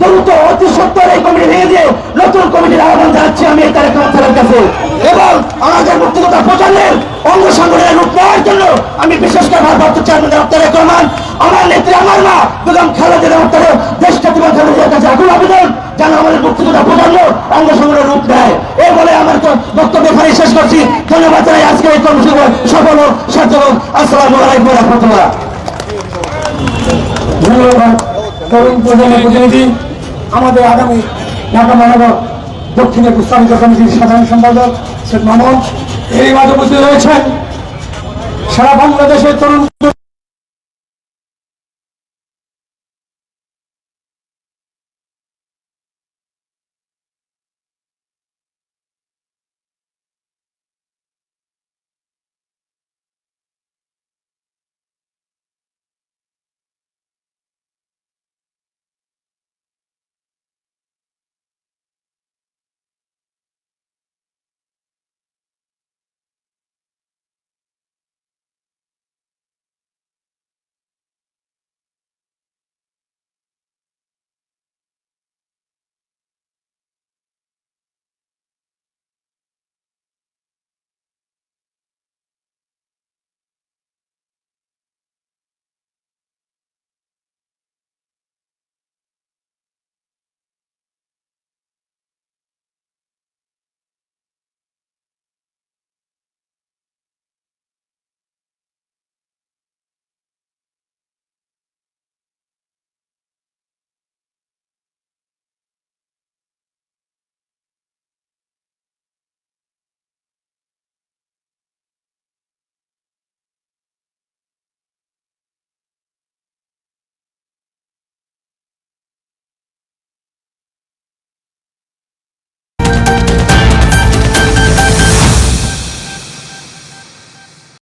দ্রুত, অতি সত্তর এই কমিটি ভেঙে দিয়ে নতুন কমিটির আহ্বান জানাচ্ছি আমি তারেক রহমান স্যারের কাছে। এবং আমাদের মুক্তিযোদ্ধা প্রজন্মের অঙ্গ সংগঠনের রূপ নেওয়ার জন্য আমি বিশেষ করে ভারপ্রাপ্ত চেয়ারম্যান জনাব তারেক রহমান, আমার নেত্রী, আমার মা বেগম খালেদা রহমানের দেশ জাতীয় খালেদার কাছে এখন আবেদন যেন আমাদের মুক্তিযোদ্ধা প্রজন্ম অঙ্গ সংগঠনের রূপ নেয়। এই বলে আমার বক্তব্য এখানেই শেষ করছি। ধন্যবাদ জানাই আজকে এই কর্মসূচি সফল হোক সার্থক হোক। আসসালামু আলাইকুম রহমতুল্লাহ। ধন্যবাদ। তরুণ প্রজন্মের প্রতিনিধি আমাদের আগামী ঢাকা মহানগর দক্ষিণে প্রস্তাবিত কমিটির সাধারণ সম্পাদক শেখ মামুন। এই মাঝে উপস্থিত রয়েছেন সারা বাংলাদেশের তরুণ